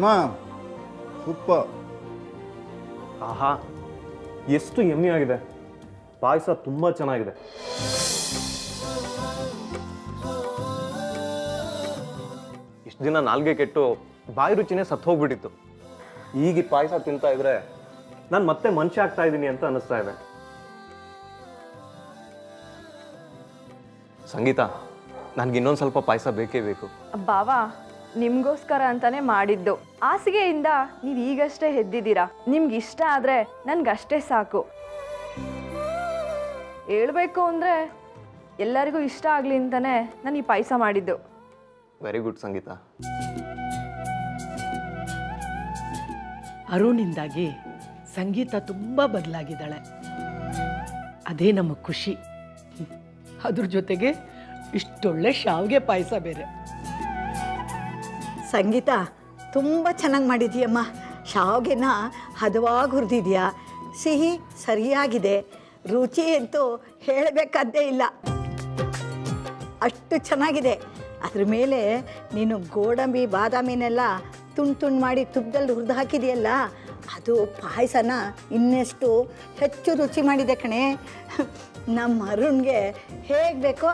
ಅಮ್ಮ ಉಪ್ಪ ಆಹಾ ಎಷ್ಟು ಎಮ್ಮೆ ಆಗಿದೆ. ಪಾಯಸ ತುಂಬ ಚೆನ್ನಾಗಿದೆ. ಇಷ್ಟು ದಿನ ನಾಲ್ಗೆ ಕೆಟ್ಟು ಬಾಯಿ ರುಚಿನೇ ಸತ್ತು ಹೋಗ್ಬಿಟ್ಟಿತ್ತು. ಈಗ ಈ ಪಾಯಸ ತಿಂತಾ ಇದ್ರೆ ನಾನು ಮತ್ತೆ ಮನುಷ್ಯ ಆಗ್ತಾ ಇದ್ದೀನಿ ಅಂತ ಅನಿಸ್ತಾ ಇದೆ. ಸಂಗೀತ ನನಗೆ ಇನ್ನೊಂದು ಸ್ವಲ್ಪ ಪಾಯಸ ಬೇಕೇ ಬೇಕು. ಬಾವ ನಿಮ್ಗೋಸ್ಕರ ಅಂತಾನೆ ಮಾಡಿದ್ದು. ಹಾಸಿಗೆಯಿಂದ ನೀವು ಈಗಷ್ಟೇ ಎದ್ದಿದ್ದೀರಾ? ನಿಮ್ಗೆ ಇಷ್ಟ ಆದ್ರೆ ನನ್ಗಷ್ಟೇ ಸಾಕು. ಹೇಳ್ಬೇಕು ಅಂದ್ರೆ ಎಲ್ಲರಿಗೂ ಇಷ್ಟ ಆಗ್ಲಿ ಅಂತಾನೆ ನಾನು ಈ ಪಾಯಸ ಮಾಡಿದ್ದು. ವೆರಿ ಗುಡ್ ಸಂಗೀತ. ಅರುಣಿಂದಾಗಿ ಸಂಗೀತ ತುಂಬ ಬದಲಾಗಿದ್ದಾಳೆ. ಅದೇ ನಮ್ಮ ಖುಷಿ. ಅದ್ರ ಜೊತೆಗೆ ಇಷ್ಟೊಳ್ಳೆ ಶಾವಿಗೆ ಪಾಯಸ ಬೇರೆ. ಸಂಗೀತ ತುಂಬ ಚೆನ್ನಾಗಿ ಮಾಡಿದೀಯಮ್ಮ. ಶಾವ್ಗೆನ ಹದವಾಗಿ ಹುರಿದಿದ್ಯಾ. ಸಿಹಿ ಸರಿಯಾಗಿದೆ. ರುಚಿ ಅಂತೂ ಹೇಳಬೇಕಾದ್ದೇ ಇಲ್ಲ. ಅಷ್ಟು ಚೆನ್ನಾಗಿದೆ. ಅದ್ರ ಮೇಲೆ ನೀನು ಗೋಡಂಬಿ, ಬಾದಾಮಿನೆಲ್ಲ ತುಂಡು ತುಂಡು ಮಾಡಿ ತುಪ್ಪದಲ್ಲಿ ಹುರಿದು ಹಾಕಿದೆಯಲ್ಲ, ಅದು ಪಾಯಸನ ಇನ್ನೆಷ್ಟು ಹೆಚ್ಚು ರುಚಿ ಮಾಡಿದೆ ಕಣೆ. ನಮ್ಮ ಅರುಣ್ಗೆ ಹೇಗೆ ಬೇಕೋ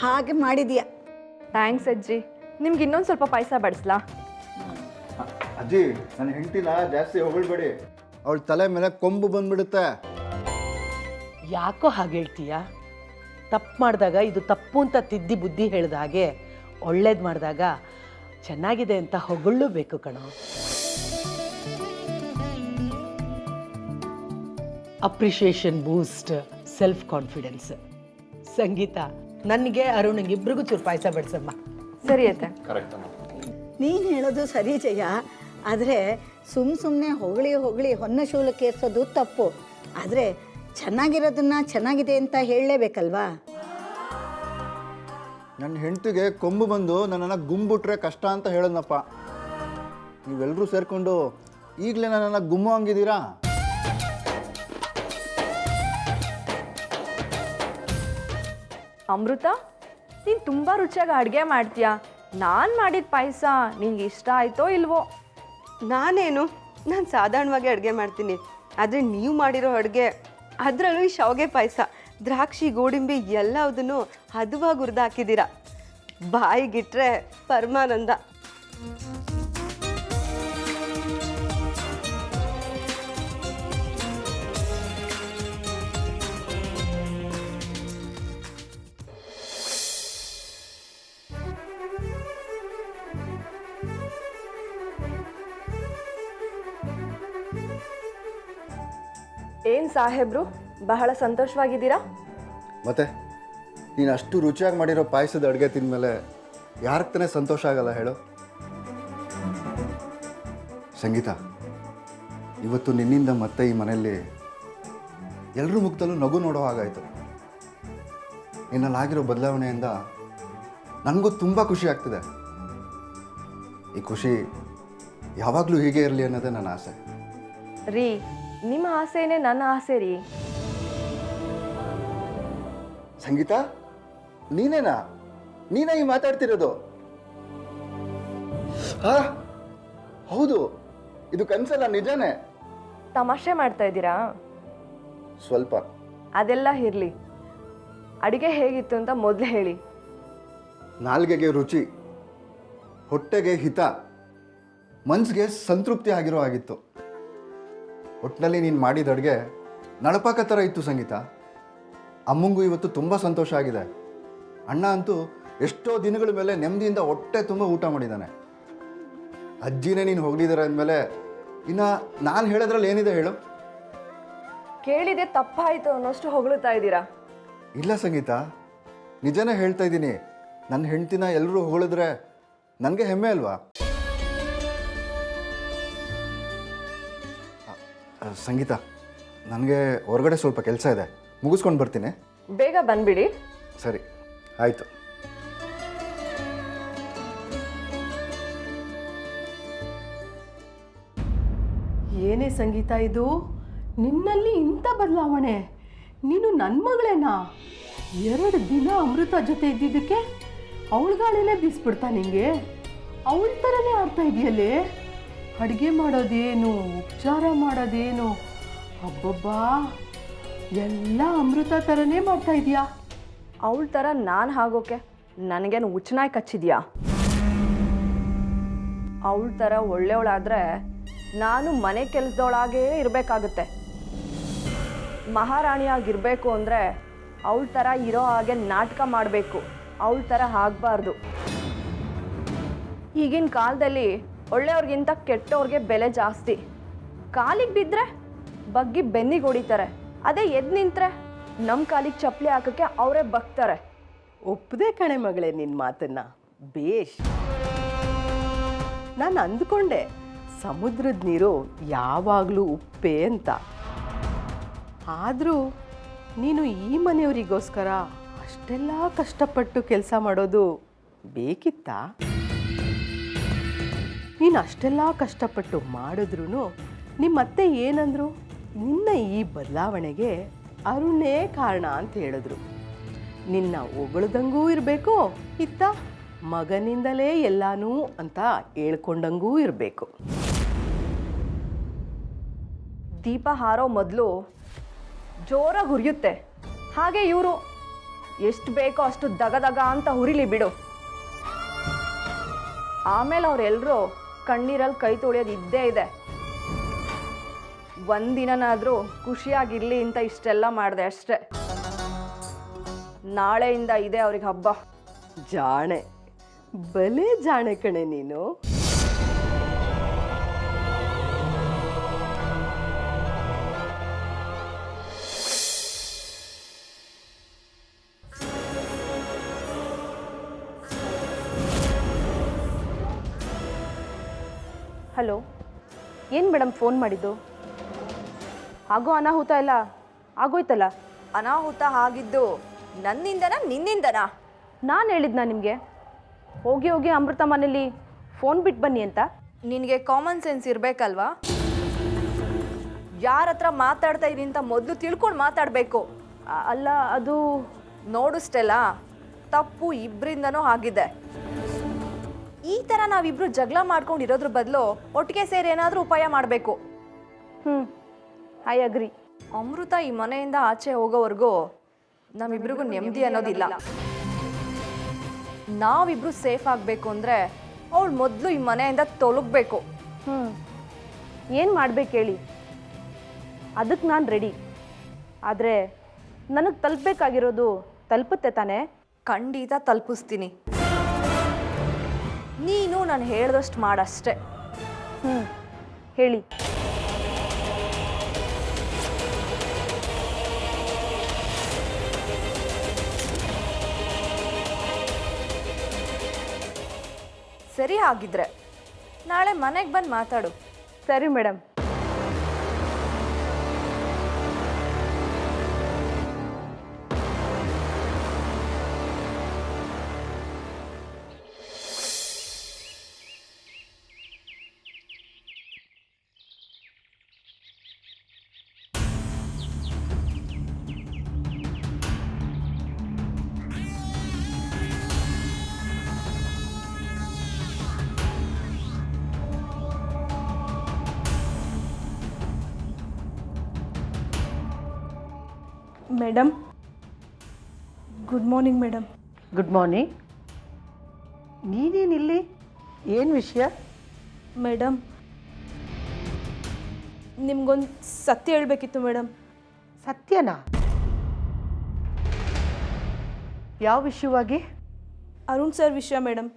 ಹಾಗೆ ಮಾಡಿದೀಯ. ಥ್ಯಾಂಕ್ಸ್ ಅಜ್ಜಿ. ನಿಮ್ಗೆ ಇನ್ನೊಂದು ಸ್ವಲ್ಪ ಪಾಯಸ ಬಡಿಸ್ಲಾ? ಅಜ್ಜಿ ನನ್ನ ಹೆಂಡತಿನ ಜಾಸ್ತಿ ಹೊಗಳ್ಬೇಡಿ. ಅವಳ ತಲೆ ಮೇಲೆ ಕೊಂಬು ಬಂದ್ಬಿಡುತ್ತೆ. ಯಾಕೋ ಹಾಗೆ ಹೇಳ್ತೀಯ? ತಪ್ಪು ಮಾಡಿದಾಗ ಇದು ತಪ್ಪು ಅಂತ ತಿದ್ದಿ ಬುದ್ಧಿ ಹೇಳಿದ ಹಾಗೆ ಒಳ್ಳೇದು ಮಾಡಿದಾಗ ಚೆನ್ನಾಗಿದೆ ಅಂತ ಹೊಗಳ್ಳಬೇಕು ಕಣೋ. Appreciation boost self confidence Sangeeta ನನಗೆ ಅರುಣಿಗೆ ಇಬ್ರಿಗೂ ಚೂರು ಪಾಯಸ ಬಡಿಸಮ್ಮ. ಸರಿ ಅತ್ತೆ. ನೀನು ಹೇಳೋದು ಸರಿ ಜಯ ಆದರೆ ಸುಮ್ ಸುಮ್ಮನೆ ಹೊಗಳಿ ಹೊಗಳಿ ಹೊನ್ನ ಶೂಲಕ್ಕೆ ಏರ್ಸೋದು ತಪ್ಪು. ಆದರೆ ಚೆನ್ನಾಗಿರೋದನ್ನ ಚೆನ್ನಾಗಿದೆ ಅಂತ ಹೇಳಲೇಬೇಕಲ್ವಾ? ನನ್ನ ಹೆಂಡತಿಗೆ ಕೊಂಬು ಬಂದು ನನ್ನನ್ನು ಗುಂಬಿಟ್ರೆ ಕಷ್ಟ ಅಂತ ಹೇಳೋದಪ್ಪ ನೀವೆಲ್ಲರೂ ಸೇರಿಕೊಂಡು ಈಗಲೇ ನನ್ನನ್ನು ಗುಮ್ಮು ಹಂಗಿದ್ದೀರಾ ಅಮೃತ? ನೀನು ತುಂಬ ರುಚಿಯಾಗಿ ಅಡುಗೆ ಮಾಡ್ತೀಯಾ? ನಾನು ಮಾಡಿದ ಪಾಯಸ ನಿಂಗೆ ಇಷ್ಟ ಆಯಿತೋ ಇಲ್ವೋ? ನಾನೇನು? ನಾನು ಸಾಧಾರಣವಾಗಿ ಅಡುಗೆ ಮಾಡ್ತೀನಿ. ಆದರೆ ನೀವು ಮಾಡಿರೋ ಅಡುಗೆ, ಅದರಲ್ಲೂ ಈ ಶಾವಿಗೆ ಪಾಯಸ, ದ್ರಾಕ್ಷಿ, ಗೋಡಂಬಿ ಎಲ್ಲದನ್ನು ಹದವಾಗಿ ಹುರಿದು ಹಾಕಿದ್ದೀರಾ ಬಾಯಿಗಿಟ್ರೆ ಪರಮಾನಂದ. ಏನು ಸಾಹೇಬ್ರು ಬಹಳ ಸಂತೋಷವಾಗಿದ್ದೀರಾ? ಮತ್ತೆ ನೀನು ಅಷ್ಟು ರುಚಿಯಾಗಿ ಮಾಡಿರೋ ಪಾಯಸದ ಅಡುಗೆ ತಿಂದಮೇಲೆ ಯಾರಿಗೆ ತಾನೇ ಸಂತೋಷ ಆಗಲ್ಲ ಹೇಳು. ಸಂಗೀತ ಇವತ್ತು ನಿನ್ನಿಂದ ಮತ್ತೆ ಈ ಮನೆಯಲ್ಲಿ ಎಲ್ಲರೂ ಮುಖದಲ್ಲೂ ನಗು ನೋಡೋ ಹಾಗಾಯಿತು. ನಿನ್ನಲ್ಲಾಗಿರೋ ಬದಲಾವಣೆಯಿಂದ ನನಗೂ ತುಂಬ ಖುಷಿ ಆಗ್ತಿದೆ. ಈ ಖುಷಿ ಯಾವಾಗಲೂ ಹೀಗೆ ಇರಲಿ ಅನ್ನೋದೇ ನನ್ನ ಆಸೆ. ರೀ ನಿಮ್ಮ ಆಸೆನೇ ನನ್ನ ಆಸೆ ರೀ. ಸಂಗೀತ ನೀನೇನಾ? ನೀನೇ ಈ ಮಾತಾಡ್ತಿರೋದು? ಹಾ ಹೌದು ಇದು ಕನ್ಸಲ್ಲ ನಿಜಾನೇ? ತಮಾಷೆ ಮಾಡ್ತಾ ಇದ್ದೀರಾ? ಸ್ವಲ್ಪ. ಅದೆಲ್ಲ ಇರಲಿ. ಅಡುಗೆ ಹೇಗಿತ್ತು ಅಂತ ಮೊದಲು ಹೇಳಿ. ನಾಲ್ಗೆಗೆ ರುಚಿ ಹೊಟ್ಟೆಗೆ ಹಿತ ಮನ್ಸಿಗೆ ಸಂತೃಪ್ತಿ ಆಗಿರೋ ಆಗಿತ್ತು ಒಟ್ಟಿನಲ್ಲಿ ನೀನು ಮಾಡಿದ ಅಡುಗೆ ನಳಪಾಕ ಥರ ಇತ್ತು ಸಂಗೀತ. ಅಮ್ಮಂಗೂ ಇವತ್ತು ತುಂಬ ಸಂತೋಷ ಆಗಿದೆ. ಅಣ್ಣ ಅಂತೂ ಎಷ್ಟೋ ದಿನಗಳ ಮೇಲೆ ನೆಮ್ಮದಿಯಿಂದ ಹೊಟ್ಟೆ ತುಂಬ ಊಟ ಮಾಡಿದ್ದಾನೆ ಅಜ್ಜಿನೇ ನೀನು ಹೋಗಲಿದ್ದಾರೆ ಅಂದಮೇಲೆ ಇನ್ನು ನಾನು ಹೇಳೋದ್ರಲ್ಲಿ ಏನಿದೆ ಹೇಳು? ಕೇಳಿದೆ ತಪ್ಪಾಯಿತು ಅನ್ನೋಷ್ಟು ಹೊಗಳುತ್ತಾ ಇದ್ದೀರಾ? ಇಲ್ಲ ಸಂಗೀತ. ನಿಜನೇ ಹೇಳ್ತಾ ಇದ್ದೀನಿ. ನನ್ನ ಹೆಂಡ್ತಿನ ಎಲ್ಲರೂ ಹೊಗಳಿದ್ರೆ ನನಗೆ ಹೆಮ್ಮೆ ಅಲ್ವಾ? ಸಂಗೀತ ನನಗೆ ಹೊರಗಡೆ ಸ್ವಲ್ಪ ಕೆಲಸ ಇದೆ. ಮುಗಿಸ್ಕೊಂಡು ಬರ್ತೀನಿ. ಬೇಗ ಬಂದ್ಬಿಡಿ. ಸರಿ ಆಯಿತು. ಏನೇ ಸಂಗೀತ ಇದು? ನಿನ್ನಲ್ಲಿ ಇಂಥ ಬದಲಾವಣೆ. ನೀನು ನನ್ನ ಮಗಳೇನಾ? ಎರಡು ದಿನ ಅಮೃತ ಜೊತೆ ಇದ್ದಿದ್ದಕ್ಕೆ ಅವಳ ಗಾಳಿನೇ ಬೀಸ್ಬಿಡ್ತಾ ನಿಂಗೆ? ಅವಳ ಥರನೇ ಆಡ್ತಾ ಇದೆಯಲ್ಲೇ? ಅಡುಗೆ ಮಾಡೋದೇನು, ಉಪಚಾರ ಮಾಡೋದೇನು? ಅಬ್ಬಬ್ಬಾ! ಎಲ್ಲ ಅಮೃತ ಥರನೇ ಮಾಡ್ತಾ ಇದೀಯಾ ಅವಳ ಥರ ನಾನು ಹಾಗೋಕೆ ನನಗೇನು ಉಚ್ಚನಾಯಿ ಕಚ್ಚಿದ್ಯಾ? ಅವಳ ಥರ ಒಳ್ಳೆಯವಳಾದರೆ ನಾನು ಮನೆ ಕೆಲಸದವಳಾಗೇ ಇರಬೇಕಾಗುತ್ತೆ. ಮಹಾರಾಣಿಯಾಗಿರಬೇಕು ಅಂದರೆ ಅವಳ ಥರ ಇರೋ ಹಾಗೆ ನಾಟಕ ಮಾಡಬೇಕು. ಅವಳ ಥರ ಆಗಬಾರ್ದು. ಈಗಿನ ಕಾಲದಲ್ಲಿ ಒಳ್ಳೆಯವ್ರಿಗಿಂತ ಕೆಟ್ಟವ್ರಿಗೆ ಬೆಲೆ ಜಾಸ್ತಿ. ಕಾಲಿಗೆ ಬಿದ್ದರೆ ಬಗ್ಗಿ ಬೆನ್ನಿಗೆ ಹೊಡಿತಾರೆ. ಅದೇ ಎದ್ದು ನಿಂತರೆ ನಮ್ಮ ಕಾಲಿಗೆ ಚಪ್ಪಲಿ ಹಾಕೋಕ್ಕೆ ಅವರೇ ಬಗ್ತಾರೆ. ಒಪ್ಪದೆ ಕಣೆ ಮಗಳೇ ನಿನ್ನ ಮಾತನ್ನ. ಬೇಷ್. ನಾನು ಅಂದ್ಕೊಂಡೆ, ಸಮುದ್ರದ ನೀರು ಯಾವಾಗಲೂ ಉಪ್ಪೆ ಅಂತ. ಆದರೂ ನೀನು ಈ ಮನೆಯವರಿಗೋಸ್ಕರ ಅಷ್ಟೆಲ್ಲ ಕಷ್ಟಪಟ್ಟು ಕೆಲಸ ಮಾಡೋದು ಬೇಕಿತ್ತಾ? ನೀನು ಅಷ್ಟೆಲ್ಲ ಕಷ್ಟಪಟ್ಟು ಮಾಡಿದ್ರೂ ನಿಮ್ಮತ್ತೆ ಏನಂದ್ರು? ನಿನ್ನ ಈ ಬದಲಾವಣೆಗೆ ಅರುಣೇ ಕಾರಣ ಅಂತ ಹೇಳಿದ್ರು. ನಿನ್ನ ಹೊಗಳದಂಗೂ ಇರಬೇಕು, ಇತ್ತ ಮಗನಿಂದಲೇ ಎಲ್ಲಾನೂ ಅಂತ ಹೇಳ್ಕೊಂಡಂಗೂ ಇರಬೇಕು. ದೀಪ ಹಾರೋ ಮೊದಲು ಜೋರಾಗಿ ಹುರಿಯುತ್ತೆ ಹಾಗೆ ಇವರು ಎಷ್ಟು ಬೇಕೋ ಅಷ್ಟು ದಗದಗ ದಗ ಅಂತ ಹುರಿಲಿ ಬಿಡು. ಆಮೇಲೆ ಅವರೆಲ್ಲರೂ ಕಣ್ಣೀರಲ್ಲಿ ಕೈ ತೊಳೆಯೋದು ಇದ್ದೇ ಇದೆ. ಒಂದಿನನಾದರೂ ಖುಷಿಯಾಗಿರಲಿ ಅಂತ ಇಷ್ಟೆಲ್ಲ ಮಾಡಿದೆ ಅಷ್ಟೆ. ನಾಳೆಯಿಂದ ಇದೆ ಅವ್ರಿಗೆ ಹಬ್ಬ. ಜಾಣೆ. ಬಲೆ ಜಾಣೆ ಕಣೆ ನೀನು. ಹಲೋ ಏನು ಮೇಡಮ್ ಫೋನ್ ಮಾಡಿದ್ದು? ಆಗೋ ಅನಾಹುತ ಎಲ್ಲ ಆಗೋಯ್ತಲ್ಲ? ಅನಾಹುತ ಆಗಿದ್ದು ನನ್ನಿಂದನಾ ನಿನ್ನಿಂದನಾ? ನಾನು ಹೇಳಿದ್ನಾ ನಿಮಗೆ? ಹೋಗಿ ಹೋಗಿ ಅಮೃತ ಮನೇಲಿ ಫೋನ್ ಬಿಟ್ಟು ಬನ್ನಿ ಅಂತ? ನಿನಗೆ ಕಾಮನ್ ಸೆನ್ಸ್ ಇರಬೇಕಲ್ವಾ? ಯಾರ ಹತ್ರ ಮಾತಾಡ್ತಾ ಇದ್ದೀನಿ ಅಂತ ಮೊದಲು ತಿಳ್ಕೊಂಡು ಮಾತಾಡಬೇಕು. ಅಲ್ಲ ಅದು ನೋಡಿಸ್ಟೆಲ್ಲ ತಪ್ಪು ಇಬ್ಬರಿಂದನೂ ಆಗಿದೆ. ಈ ಥರ ನಾವಿಬ್ರು ಜಗಳ ಮಾಡ್ಕೊಂಡು ಇರೋದ್ರ ಬದಲು ಒಟ್ಟಿಗೆ ಸೇರಿ ಏನಾದರೂ ಉಪಾಯ ಮಾಡಬೇಕು. ಹ್ಞೂ ಐ ಅಗ್ರಿ ಅಮೃತ ಈ ಮನೆಯಿಂದ ಆಚೆ ಹೋಗೋವರೆಗೂ ನಮ್ಮಿಬ್ರಿಗೂ ನೆಮ್ಮದಿ ಅನ್ನೋದಿಲ್ಲ. ನಾವಿಬ್ರು ಸೇಫ್ ಆಗಬೇಕು ಅಂದರೆ ಅವಳು ಮೊದಲು ಈ ಮನೆಯಿಂದ ತೊಲಗಬೇಕು. ಹ್ಞೂ ಏನು ಮಾಡ್ಬೇಕು ಹೇಳಿ? ಅದಕ್ಕೆ ನಾನು ರೆಡಿ ಆದರೆ ನನಗೆ ತಲುಪಬೇಕಾಗಿರೋದು ತಲುಪುತ್ತೆ ತಾನೇ? ಖಂಡಿತ ತಲುಪಿಸ್ತೀನಿ. ನೀನು ನಾನು ಹೇಳ್ದಷ್ಟು ಮಾಡಷ್ಟೇ. ಹ್ಞೂ ಹೇಳಿ. ಸರಿ ಹಾಗಿದ್ರೆ ನಾಳೆ ಮನೆಗೆ ಬಂದು ಮಾತಾಡು. ಸರಿ madam madam good morning madam good morning ನೀನೇನಿಲ್ಲಿ ಏನು ವಿಷಯ? ಮೇಡಮ್ ನಿಮ್ಗೊಂದು ಸತ್ಯ ಹೇಳಬೇಕಿತ್ತು ಮೇಡಮ್ ಸತ್ಯನಾ? ಯಾವ ವಿಷಯವಾಗಿ? ಅರುಣ್ ಸರ್ ವಿಷಯ ಮೇಡಮ್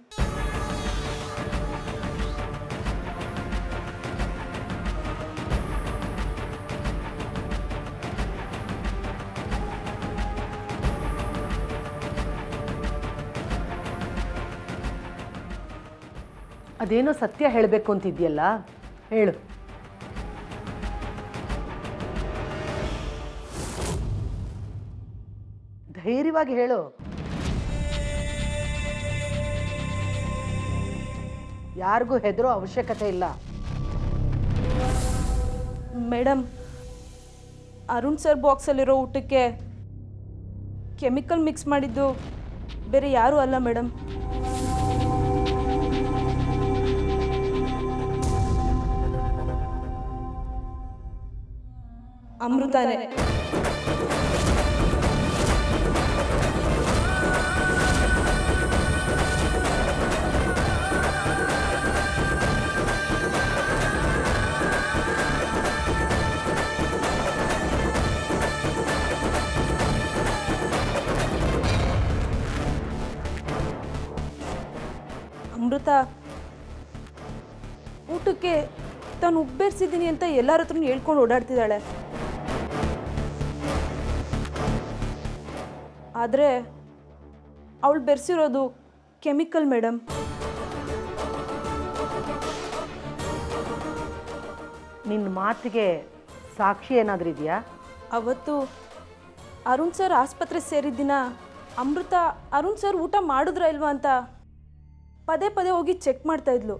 ಅದೇನೋ ಸತ್ಯ ಹೇಳಬೇಕು ಅಂತಿದ್ಯಲ್ಲ? ಹೇಳು. ಧೈರ್ಯವಾಗಿ ಹೇಳು. ಯಾರಿಗೂ ಹೆದರೋ ಅವಶ್ಯಕತೆ ಇಲ್ಲ. ಮೇಡಮ್ ಅರುಣ್ ಸರ್ ಬಾಕ್ಸಲ್ಲಿರೋ ಊಟಕ್ಕೆ ಕೆಮಿಕಲ್ ಮಿಕ್ಸ್ ಮಾಡಿದ್ದು ಬೇರೆ ಯಾರೂ ಅಲ್ಲ ಮೇಡಮ್ ಅಮೃತಾನೇ. ಅಮೃತ ಊಟಕ್ಕೆ ತಾನು ಉಬ್ಬೇರಿಸಿದ್ದೀನಿ ಅಂತ ಎಲ್ಲರ ಹತ್ರ ಹೇಳ್ಕೊಂಡು ಓಡಾಡ್ತಿದ್ದಾಳೆ. ಆದರೆ ಅವಳು ಬೆರೆಸಿರೋದು ಕೆಮಿಕಲ್ ಮೇಡಮ್ ನಿನ್ನ ಮಾತಿಗೆ ಸಾಕ್ಷಿ ಏನಾದರೂ ಇದೆಯಾ? ಅವತ್ತು ಅರುಣ್ ಸರ್ ಆಸ್ಪತ್ರೆ ಸೇರಿದ ದಿನ ಅಮೃತ ಅರುಣ್ ಸರ್ ಊಟ ಮಾಡಿದ್ರ ಇಲ್ವಾ ಅಂತ ಪದೇ ಪದೇ ಹೋಗಿ ಚೆಕ್ ಮಾಡ್ತಾ ಇದ್ಲು.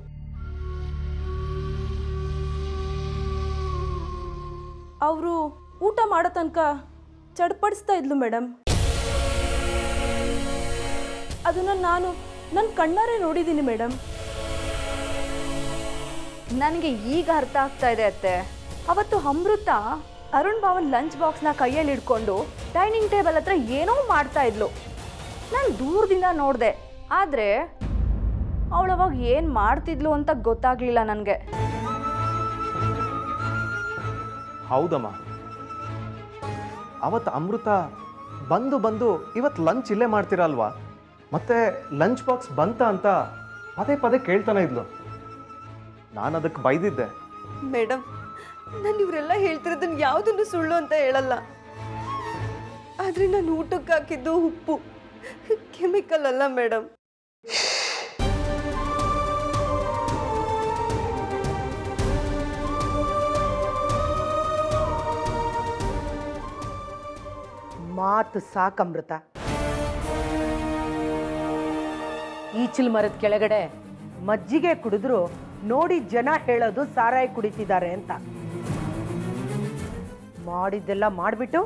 ಅವರು ಊಟ ಮಾಡೋ ತನಕ ಚಡ್ಪಡಿಸ್ತಾ ಇದ್ಲು ಮೇಡಮ್ ಅದನ್ನು ನಾನು ನನ್ನ ಕಣ್ಣಾರೆ ನೋಡಿದ್ದೀನಿ ಮೇಡಮ್ ನನಗೆ ಈಗ ಅರ್ಥ ಆಗ್ತಾ ಇದೆ ಅತ್ತೆ. ಅವತ್ತು ಅಮೃತ ಅರುಣ್ ಭವನ್ ಲಂಚ್ ಬಾಕ್ಸ್ನ ಕೈಯಲ್ಲಿ ಇಟ್ಕೊಂಡು ಡೈನಿಂಗ್ ಟೇಬಲ್ ಹತ್ರ ಏನೋ ಮಾಡ್ತಾ ಇದ್ಲು. ನಾನು ದೂರದಿಂದ ನೋಡಿದೆ. ಆದರೆ ಅವಳು ಅವಾಗ ಏನು ಮಾಡ್ತಿದ್ಲು ಅಂತ ಗೊತ್ತಾಗಲಿಲ್ಲ ನನಗೆ. ಹೌದಮ್ಮ. ಅವತ್ತು ಅಮೃತ ಬಂದು ಬಂದು ಇವತ್ತು ಲಂಚ್ ಇಲ್ಲೇ ಮಾಡ್ತೀರಲ್ವಾ? ಮತ್ತೆ ಲಂಚ್ ಬಾಕ್ಸ್ ಬಂತ ಅಂತ ಪದೇ ಪದೇ ಕೇಳ್ತಾನೆ ಇದ್ಲು. ನಾನು ಅದಕ್ಕೆ ಬೈದಿದ್ದೆ. ಮೇಡಮ್ ನಾನು ಇವರೆಲ್ಲ ಹೇಳ್ತಿರೋದನ್ನ ಯಾವುದನ್ನು ಸುಳ್ಳು ಅಂತ ಹೇಳಲ್ಲ. ಆದರೆ ನಾನು ಊಟಕ್ಕೆ ಹಾಕಿದ್ದು ಉಪ್ಪು. ಕೆಮಿಕಲ್ ಅಲ್ಲ ಮೇಡಮ್ ಮಾತು ಸಾಕಮೃತ ಈಚಿಲ್ ಮರದ ಕೆಳಗಡೆ ಮಜ್ಜಿಗೆ ಕುಡಿದ್ರು ನೋಡಿ ಜನ ಹೇಳೋದು ಸಾರಾಯಿ ಕುಡಿತಿದ್ದಾರೆ ಅಂತ. ಮಾಡಿದ್ದೆಲ್ಲ ಮಾಡಿಬಿಟ್ಟು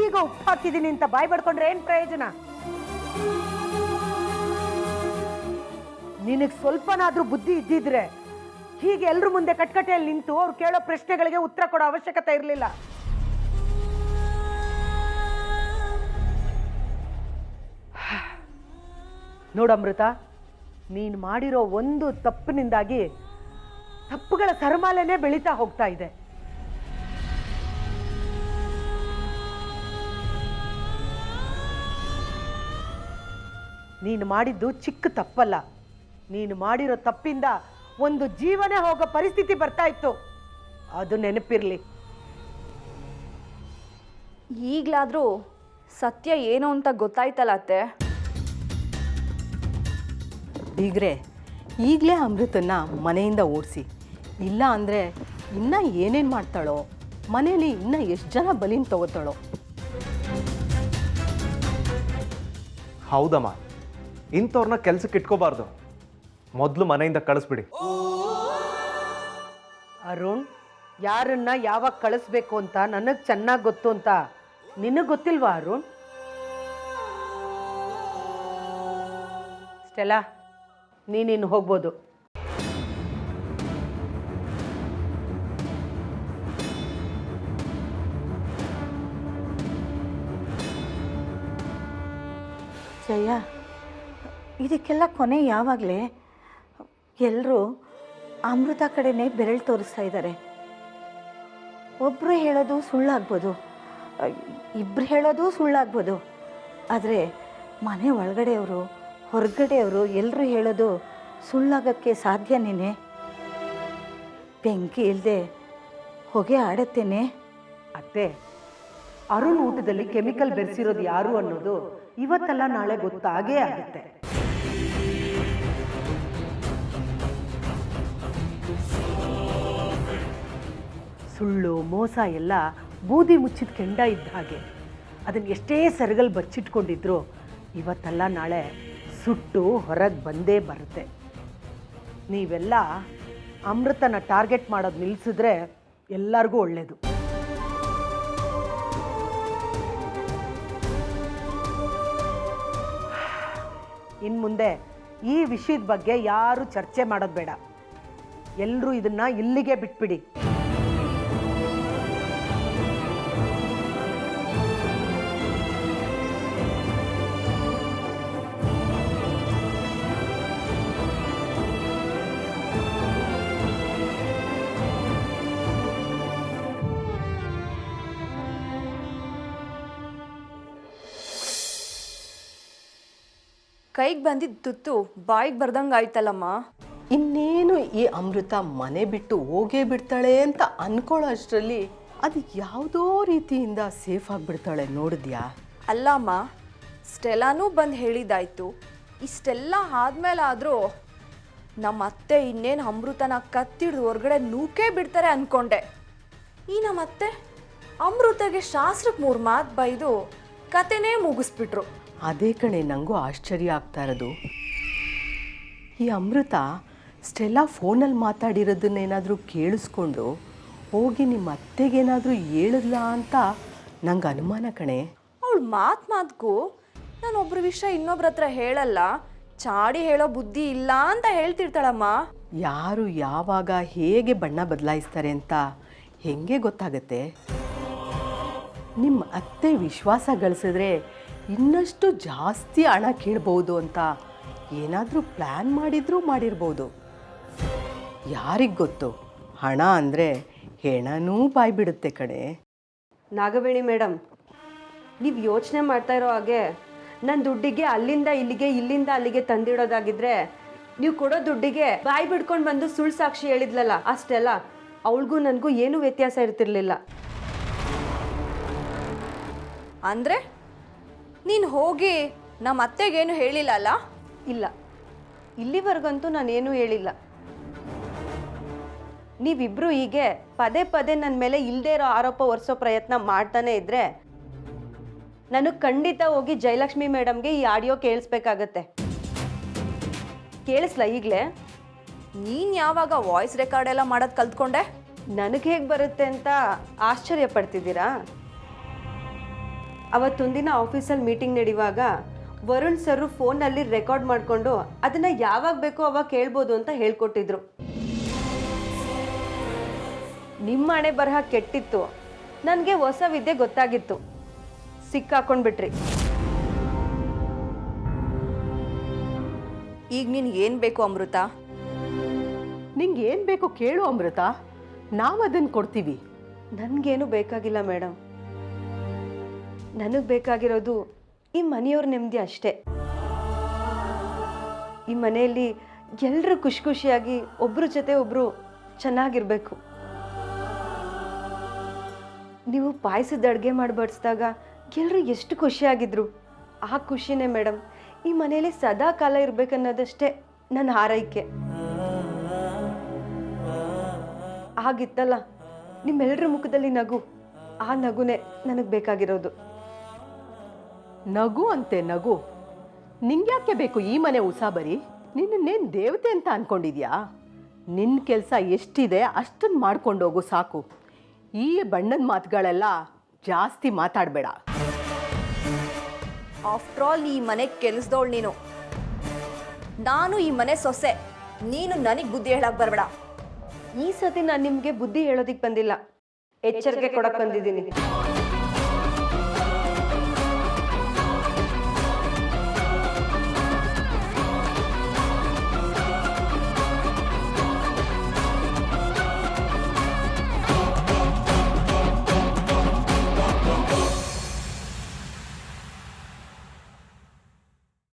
ಈಗ ಉಪ್ಪು ಹಾಕಿದ್ದೀನಿ ಅಂತ ಬಾಯ್ ಬಡ್ಕೊಂಡ್ರೆ ಏನು ಪ್ರಯೋಜನ? ನಿನಗೆ ಸ್ವಲ್ಪನಾದರೂ ಬುದ್ಧಿ ಇದ್ದಿದ್ರೆ ಹೀಗೆ ಎಲ್ಲರೂ ಮುಂದೆ ಕಟ್ಕಟೆಯಲ್ಲಿ ನಿಂತು ಅವ್ರು ಕೇಳೋ ಪ್ರಶ್ನೆಗಳಿಗೆ ಉತ್ತರ ಕೊಡೋ ಅವಶ್ಯಕತೆ ಇರಲಿಲ್ಲ. ನೋಡಮೃತ ನೀನು ಮಾಡಿರೋ ಒಂದು ತಪ್ಪಿನಿಂದಾಗಿ ತಪ್ಪುಗಳ ಸರಮಾಲೆನೇ ಬೆಳೀತಾ ಹೋಗ್ತಾ ಇದೆ. ನೀನು ಮಾಡಿದ್ದು ಚಿಕ್ಕ ತಪ್ಪಲ್ಲ. ನೀನು ಮಾಡಿರೋ ತಪ್ಪಿಂದ ಒಂದು ಜೀವನೇ ಹೋಗೋ ಪರಿಸ್ಥಿತಿ ಬರ್ತಾ ಇತ್ತು. ಅದು ನೆನಪಿರಲಿ. ಈಗಲಾದರೂ ಸತ್ಯ ಏನು ಅಂತ ಗೊತ್ತಾಯ್ತಲ್ಲ ಅತ್ತೆ? ಬೀಗ್ರೆ ಈಗಲೇ ಅಮೃತನ್ನ ಮನೆಯಿಂದ ಓಡಿಸಿ. ಇಲ್ಲ ಅಂದರೆ ಇನ್ನೂ ಏನೇನು ಮಾಡ್ತಾಳೋ ಮನೇಲಿ ಇನ್ನೂ ಎಷ್ಟು ಜನ ಬಲಿನ ತಗೋತಾಳೋ. ಹೌದಮ್ಮ. ಇಂಥವ್ರನ್ನ ಕೆಲ್ಸಕ್ಕೆ ಇಟ್ಕೋಬಾರ್ದು. ಮೊದಲು ಮನೆಯಿಂದ ಕಳಿಸ್ಬಿಡಿ. ಅರುಣ್ ಯಾರನ್ನ ಯಾವಾಗ ಕಳಿಸ್ಬೇಕು ಅಂತ ನನಗೆ ಚೆನ್ನಾಗಿ ಗೊತ್ತು ಅಂತ ನಿನಗೆ ಗೊತ್ತಿಲ್ವಾ ಅರುಣ್? ಸ್ಟೆಲಾ ನೀನಿನ್ನು ಹೋಗ್ಬೋದು. ಜಯ, ಇದಕ್ಕೆಲ್ಲ ಕೊನೆ ಯಾವಾಗಲೇ ಎಲ್ಲರೂ ಅಮೃತ ಕಡೆನೇ ಬೆರಳು ತೋರಿಸ್ತಾ ಇದ್ದಾರೆ ಒಬ್ಬರು ಹೇಳೋದು ಸುಳ್ಳಾಗ್ಬೋದು ಇಬ್ಬರು ಹೇಳೋದು ಸುಳ್ಳಾಗ್ಬೋದು, ಆದರೆ ಮನೆ ಒಳಗಡೆಯವರು ಹೊರಗಡೆಯವರು ಎಲ್ಲರೂ ಹೇಳೋದು ಸುಳ್ಳಾಗಕ್ಕೆ ಸಾಧ್ಯನೇನೆ ಬೆಂಕಿ ಇಲ್ಲದೆ ಹೊಗೆ ಆಡತ್ತೇನೆ? ಅತ್ತೆ, ಅರುಣ್ ಊಟದಲ್ಲಿ ಕೆಮಿಕಲ್ ಬೆರೆಸಿರೋದು ಯಾರು ಅನ್ನೋದು ಇವತ್ತಲ್ಲ ನಾಳೆ ಗೊತ್ತಾಗೇ ಆಗುತ್ತೆ. ಸುಳ್ಳು, ಮೋಸ ಎಲ್ಲ ಬೂದಿ ಮುಚ್ಚಿದ ಕೆಂಡ ಇದ್ದ ಹಾಗೆ. ಅದನ್ನು ಎಷ್ಟೇ ಸರಗಲ್ಲಿ ಬಚ್ಚಿಟ್ಕೊಂಡಿದ್ರು, ಇವತ್ತಲ್ಲ ನಾಳೆ ಸುಟ್ಟು ಹೊರಗೆ ಬಂದೇ ಬರುತ್ತೆ. ನೀವೆಲ್ಲ ಅಮೃತನ ಟಾರ್ಗೆಟ್ ಮಾಡೋದು ನಿಲ್ಲಿಸಿದ್ರೆ ಎಲ್ಲರಿಗೂ ಒಳ್ಳೆಯದು ಇನ್ನು ಮುಂದೆ ಈ ವಿಷಯದ ಬಗ್ಗೆ ಯಾರು ಚರ್ಚೆ ಮಾಡೋದು ಬೇಡ. ಎಲ್ಲರೂ ಇದನ್ನು ಇಲ್ಲಿಗೆ ಬಿಟ್ಬಿಡಿ. ಕೈಗೆ ಬಂದಿದ್ದ ತುತ್ತು ಬಾಯಿಗೆ ಬರ್ದಂಗೆ ಆಯ್ತಲ್ಲಮ್ಮ? ಇನ್ನೇನು ಈ ಅಮೃತ ಮನೆ ಬಿಟ್ಟು ಹೋಗೇ ಬಿಡ್ತಾಳೆ ಅಂತ ಅನ್ಕೊಳ್ಳೋ ಅಷ್ಟರಲ್ಲಿ ಅದು ಯಾವುದೋ ರೀತಿಯಿಂದ ಸೇಫ್ ಆಗಿಬಿಡ್ತಾಳೆ ನೋಡಿದ್ಯಾ? ಅಲ್ಲಮ್ಮ ಸ್ಟೆಲಾನೂ ಬಂದು ಹೇಳಿದಾಯ್ತು. ಇಷ್ಟೆಲ್ಲ ಆದ್ಮೇಲಾದರೂ ನಮ್ಮ ಅತ್ತೆ ಇನ್ನೇನು ಅಮೃತನ ಕತ್ತಿಡ್ದು ಹೊರಗಡೆ ನೂಕೇ ಬಿಡ್ತಾರೆ ಅಂದ್ಕೊಂಡೆ ಈ ನಮ್ಮ ಅತ್ತೆ ಅಮೃತಗೆ ಶಾಸ್ತ್ರಕ್ಕೆ ಮೂರು ಮಾತು ಬೈದು ಕತೆನೇ ಮುಗಿಸ್ಬಿಟ್ರು. ಅದೇ ಕಣೆ ನನಗೂ ಆಶ್ಚರ್ಯ ಆಗ್ತಾ ಇರೋದು. ಈ ಅಮೃತ ಸ್ಟೆಲ್ಲಾ ಫೋನಲ್ಲಿ ಮಾತಾಡಿರೋದನ್ನೇನಾದರೂ ಕೇಳಿಸ್ಕೊಂಡು ಹೋಗಿ ನಿಮ್ಮ ಅತ್ತೆಗೇನಾದರೂ ಹೇಳಿದ್ಲಾ ಅಂತ ನಂಗೆ ಅನುಮಾನ ಕಣೆ. ಅವಳು ಮಾತು ಮಾತ್ಗೂ ನಾನು ಒಬ್ಬರ ವಿಷಯ ಇನ್ನೊಬ್ರ ಹತ್ರ ಹೇಳಲ್ಲ ಚಾಡಿ ಹೇಳೋ ಬುದ್ಧಿ ಇಲ್ಲ ಅಂತ ಹೇಳ್ತಿರ್ತಾಳಮ್ಮ. ಯಾರು ಯಾವಾಗ ಹೇಗೆ ಬಣ್ಣ ಬದಲಾಯಿಸ್ತಾರೆ ಅಂತ ಹೆಂಗೆ ಗೊತ್ತಾಗತ್ತೆ? ನಿಮ್ಮ ಅತ್ತೆ ವಿಶ್ವಾಸ ಗಳಿಸಿದ್ರೆ ಇನ್ನಷ್ಟು ಜಾಸ್ತಿ ಹಣ ಕೇಳ್ಬೋದು ಅಂತ ಏನಾದರೂ ಪ್ಲ್ಯಾನ್ ಮಾಡಿದರೂ ಮಾಡಿರ್ಬೋದು. ಯಾರಿಗೆ ಗೊತ್ತು? ಹಣ ಅಂದರೆ ಹೆಣನೂ ಬಾಯ್ಬಿಡುತ್ತೆ ಕಣೆ. ನಾಗವೇಣಿ ಮೇಡಮ್ ನೀವು ಯೋಚನೆ ಮಾಡ್ತಾ ಇರೋ ಹಾಗೆ ನನ್ನ ದುಡ್ಡಿಗೆ ಅಲ್ಲಿಂದ ಇಲ್ಲಿಗೆ ಇಲ್ಲಿಂದ ಅಲ್ಲಿಗೆ ತಂದಿಡೋದಾಗಿದ್ರೆ ನೀವು ಕೊಡೋ ದುಡ್ಡಿಗೆ ಬಾಯಿ ಬಿಡ್ಕೊಂಡು ಬಂದು ಸುಳ್ಳು ಸಾಕ್ಷಿ ಹೇಳಿದ್ಲಲ್ಲ ಅಷ್ಟೆಲ್ಲ? ಅವಳಿಗೂ ನನಗೂ ಏನೂ ವ್ಯತ್ಯಾಸ ಇರ್ತಿರ್ಲಿಲ್ಲ. ಅಂದರೆ? ನೀನು ಹೋಗಿ ನಮ್ಮ ಅತ್ತೆಗೇನು ಹೇಳಿಲ್ಲ ಅಲ್ಲ? ಇಲ್ಲ. ಇಲ್ಲಿವರೆಗಂತೂ ನಾನೇನೂ ಹೇಳಿಲ್ಲ. ನೀವಿಬ್ರು ಹೀಗೆ ಪದೇ ಪದೇ ನನ್ನ ಮೇಲೆ ಇಲ್ಲದೆ ಇರೋ ಆರೋಪ ಹೊರಿಸೋ ಪ್ರಯತ್ನ ಮಾಡ್ತಾನೆ ಇದ್ರೆ ನಾನು ಖಂಡಿತ ಹೋಗಿ ಜಯಲಕ್ಷ್ಮಿ ಮೇಡಮ್ಗೆ ಈ ಆಡಿಯೋ ಕೇಳಿಸ್ಬೇಕಾಗತ್ತೆ. ಕೇಳಿಸ್ಲ ಈಗಲೇ? ನೀನು ಯಾವಾಗ ವಾಯ್ಸ್ ರೆಕಾರ್ಡ್ ಎಲ್ಲ ಮಾಡೋದು ಕಲ್ತ್ಕೊಂಡೆ? ನನಗೆ ಹೇಗೆ ಬರುತ್ತೆ ಅಂತ ಆಶ್ಚರ್ಯ ಪಡ್ತಿದ್ದೀರಾ? ಅವತ್ತೊಂದಿನ ಆಫೀಸಲ್ಲಿ ಮೀಟಿಂಗ್ ನಡೆಯುವಾಗ ವರುಣ್ ಸರ್ ಫೋನಲ್ಲಿ ರೆಕಾರ್ಡ್ ಮಾಡಿಕೊಂಡು ಅದನ್ನು ಯಾವಾಗ ಬೇಕೋ ಅವಾಗ ಕೇಳ್ಬೋದು ಅಂತ ಹೇಳ್ಕೊಟ್ಟಿದ್ರು. ನಿಮ್ಮ ಹಣೆ ಬರಹ ಕೆಟ್ಟಿತ್ತು. ನನಗೆ ಹೊಸ ವಿದ್ಯೆ ಗೊತ್ತಾಗಿತ್ತು. ಸಿಕ್ಕಾಕೊಂಡ್ಬಿಟ್ರಿ. ಈಗ ನೀನು ಏನು ಬೇಕು ಅಮೃತ? ನಿಂಗೆ ಏನು ಬೇಕು ಕೇಳು ಅಮೃತ. ನಾವು ಅದನ್ನು ಕೊಡ್ತೀವಿ. ನನಗೇನು ಬೇಕಾಗಿಲ್ಲ ಮೇಡಮ್ ನನಗೆ ಬೇಕಾಗಿರೋದು ಈ ಮನೆಯವ್ರ ನೆಮ್ಮದಿ ಅಷ್ಟೇ. ಈ ಮನೆಯಲ್ಲಿ ಎಲ್ಲರೂ ಖುಷಿ ಖುಷಿಯಾಗಿ ಒಬ್ಬರ ಜೊತೆ ಒಬ್ಬರು ಚೆನ್ನಾಗಿರಬೇಕು. ನೀವು ಪಾಯಸದ ಅಡುಗೆ ಮಾಡಿ ಬಡಿಸಿದಾಗ ಎಲ್ಲರೂ ಎಷ್ಟು ಖುಷಿಯಾಗಿದ್ರು. ಆ ಖುಷಿನೇ ಮೇಡಮ್, ಈ ಮನೆಯಲ್ಲಿ ಸದಾ ಕಾಲ ಇರಬೇಕನ್ನೋದಷ್ಟೇ ನನ್ನ ಹಾರೈಕೆ. ಆಗಿತ್ತಲ್ಲ ನಿಮ್ಮೆಲ್ಲರ ಮುಖದಲ್ಲಿ ನಗು, ಆ ನಗುನೇ ನನಗೆ ಬೇಕಾಗಿರೋದು. ನಗು ಅಂತೆ ನಗು. ನಿಂಗ್ಯಾಕೆ ಬೇಕು ಈ ಮನೆ ಉಸಾಬರಿ? ನಿನ್ನನ್ನೇನು ದೇವತೆ ಅಂತ ಅನ್ಕೊಂಡಿದ್ಯಾ? ನಿನ್ನ ಕೆಲಸ ಎಷ್ಟಿದೆ ಅಷ್ಟನ್ನು ಮಾಡ್ಕೊಂಡೋಗು ಸಾಕು. ಈ ಬಣ್ಣದ ಮಾತುಗಳೆಲ್ಲ ಜಾಸ್ತಿ ಮಾತಾಡಬೇಡ. ಆಫ್ಟರ್ ಆಲ್ ಈ ಮನೆ ಕೆಲಸದವಳು ನೀನು. ನಾನು ಈ ಮನೆ ಸೊಸೆ. ನೀನು ನನಗೆ ಬುದ್ಧಿ ಹೇಳಕ್ ಬರಬೇಡ. ಈ ಸತಿ ನಾನು ನಿಮಗೆ ಬುದ್ಧಿ ಹೇಳೋದಿಕ್ ಬಂದಿಲ್ಲ. ಎಚ್ಚರಿಕೆ ಕೊಡಕ್ ಬಂದಿದ್ದೀನಿ.